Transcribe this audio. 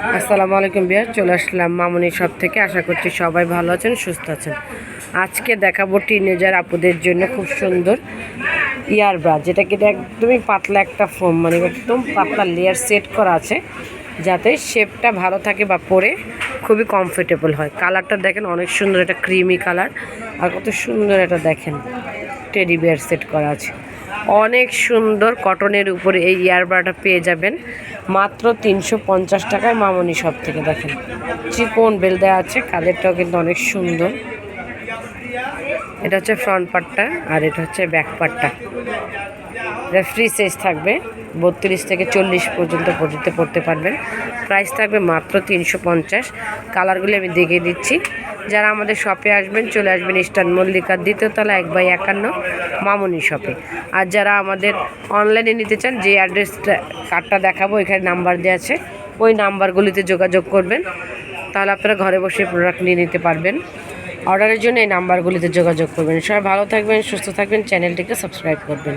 আসসালামু আলাইকুম বিয়ার, চলে আসলাম মামুনি সব থেকে। আশা করছি সবাই ভালো আছেন, সুস্থ আছেন। আজকে দেখাবো টিনেজার আপুদের জন্য খুব সুন্দর ইয়ার ব্রা, যেটা কিন্তু একদমই পাতলা একটা ফোম মানে একদম পাতলা লেয়ার সেট করা আছে, যাতে শেপটা ভালো থাকে বা পরে। খুবই কমফোর্টেবল হয়। কালারটা দেখেন, অনেক সুন্দর একটা ক্রিমি কালার আর কত সুন্দর এটা দেখেন। টেডি বিয়ার সেট করা আছে। অনেক সুন্দর কটনের উপরে এই ইয়ারবাটা পেয়ে যাবেন। মাত্র তিনশো পঞ্চাশ টাকায় মামনি সব থেকে দেখেন। চিকন বেল দেওয়া আছে কালেরটাও কিন্তু অনেক সুন্দর। এটা হচ্ছে ফ্রন্ট পার্টটা আর এটা হচ্ছে ব্যাক পার্টটা এটা ফ্রি সাইজ থাকবে বত্রিশ থেকে চল্লিশ পর্যন্ত পর্যন্ত পড়তে পারবেন। প্রাইস থাকবে মাত্র তিনশো পঞ্চাশ। কালারগুলি আমি দেখিয়ে দিচ্ছি। যারা আমাদের শপে আসবেন, চলে আসবেন ইস্টার্ন মল্লিকার দ্বিতীয়তলা এক বাই একান্ন মামনি শপে আর যারা আমাদের অনলাইনে নিতে চান, যে অ্যাড্রেসটা কার্ডটা দেখাবো, এখানে নাম্বার দেওয়া আছে, ওই নাম্বারগুলিতে যোগাযোগ করবেন। তাহলে আপনারা ঘরে বসে প্রোডাক্ট নিয়ে নিতে পারবেন। অর্ডারের জন্য এই নাম্বারগুলিতে যোগাযোগ করবেন। সবাই ভালো থাকবেন সুস্থ থাকবেন চ্যানেলটিকে সাবস্ক্রাইব করবেন।